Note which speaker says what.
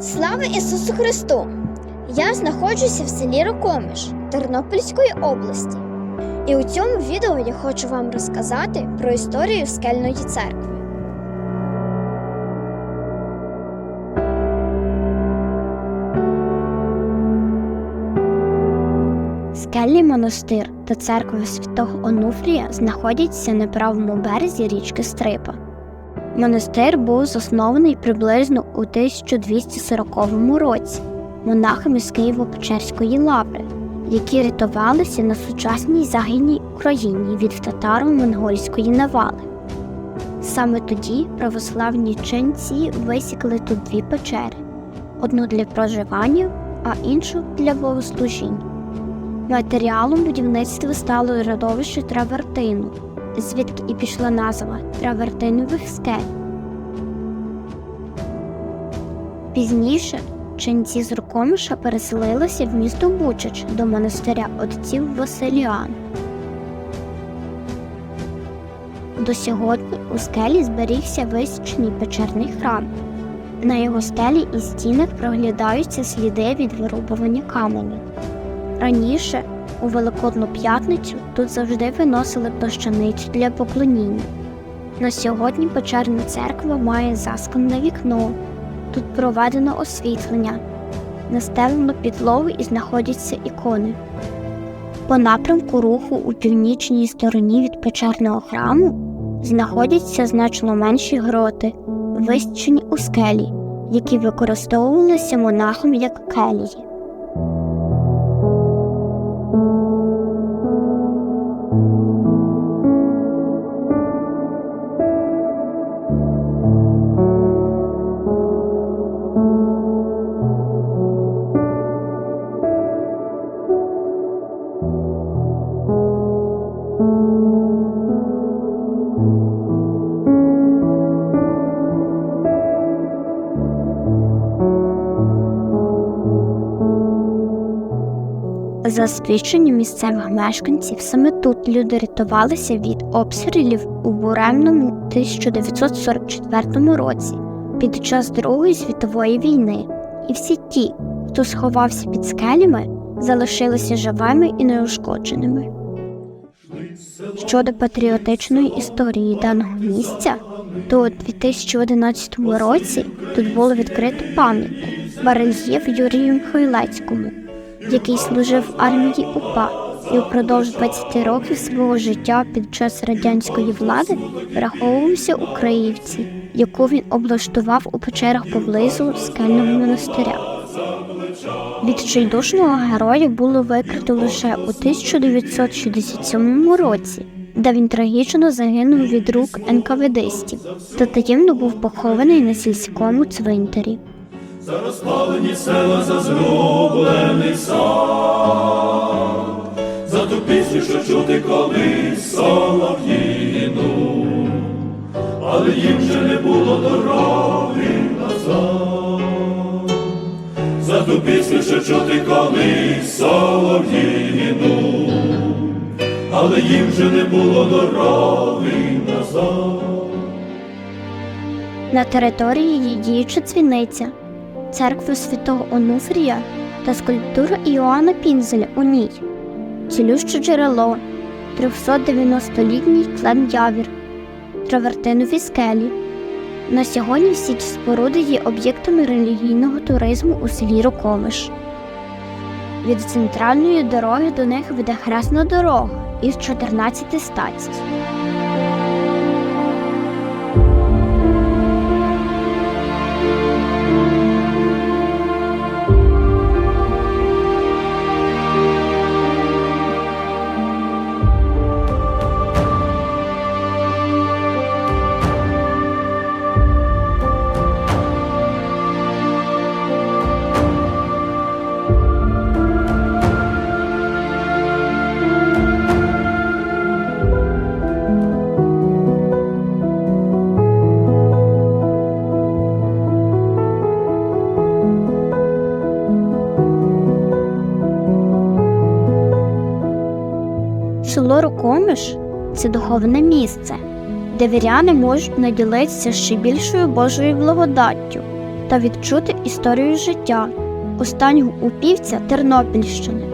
Speaker 1: Слава Ісусу Христу! Я знаходжуся в селі Рокомиш Тернопільської області. І у цьому відео я хочу вам розказати про історію скельної церкви. Скельний монастир та церква святого Онуфрія знаходяться на правому березі річки Стрипа. Монастир був заснований приблизно у 1240 році монахами з Києво-Печерської лаври, які рятувалися на сучасній Західній Україні від татаро-монгольської навали. Саме тоді православні ченці висікли тут дві печери: одну для проживання, а іншу для богослужінь. Матеріалом будівництва стало родовище Травертину, звідки і пішла назва Травертинових скель. Пізніше ченці з Рукомиша переселилися в місто Бучач до монастиря отців Василіан. До сьогодні у скелі зберігся висічений печерний храм. На його стелі і стінах проглядаються сліди від вирубування каменю. Раніше, у Великодну п'ятницю, тут завжди виносили плащаницю для поклоніння. На сьогодні печерна церква має засклене вікно. Тут проведено освітлення, настелено підлогу і знаходяться ікони. По напрямку руху у північній стороні від печерного храму знаходяться значно менші гроти, висічені у скелі, які використовувалися монахом як келії. За свідченням місцевих мешканців, саме тут люди рятувалися від обстрілів у буремному 1944 році під час Другої світової війни, і всі ті, хто сховався під скелями, залишилися живими і неушкодженими. Щодо патріотичної історії даного місця, то у 2011 році тут було відкрито пам'ятник барельєф Юрію Михайлецькому, який служив в армії УПА і впродовж 20 років свого життя під час радянської влади враховувався у Криївці, яку він облаштував у печерах поблизу скельного монастиря. Відчайдушного героя було викрито лише у 1967 році, де він трагічно загинув від рук НКВДстів та таємно був похований на сільському цвинтарі.
Speaker 2: За розпалені села, за зроблений сад, за ту пісню, що чути колись солов'їну, але їм вже не було дороги назад, за ту пісню, що чути колись солов'їну, але їм вже не було дороги назад.
Speaker 1: На території є діюча дзвіниця, церква святого Онуфрія та скульптура Іоанна Пінзеля у ній, цілюще джерело, 390-літній клен Явір, травертинові скелі. На сьогодні всі ці споруди є об'єктами релігійного туризму у селі Рокомиш. Від центральної дороги до них веде хресна дорога із 14 стацій. Село Рукомиш це духовне місце, де віряни можуть наділитися ще більшою Божою благодаттю, та відчути історію життя останнього упівця Тернопільщини.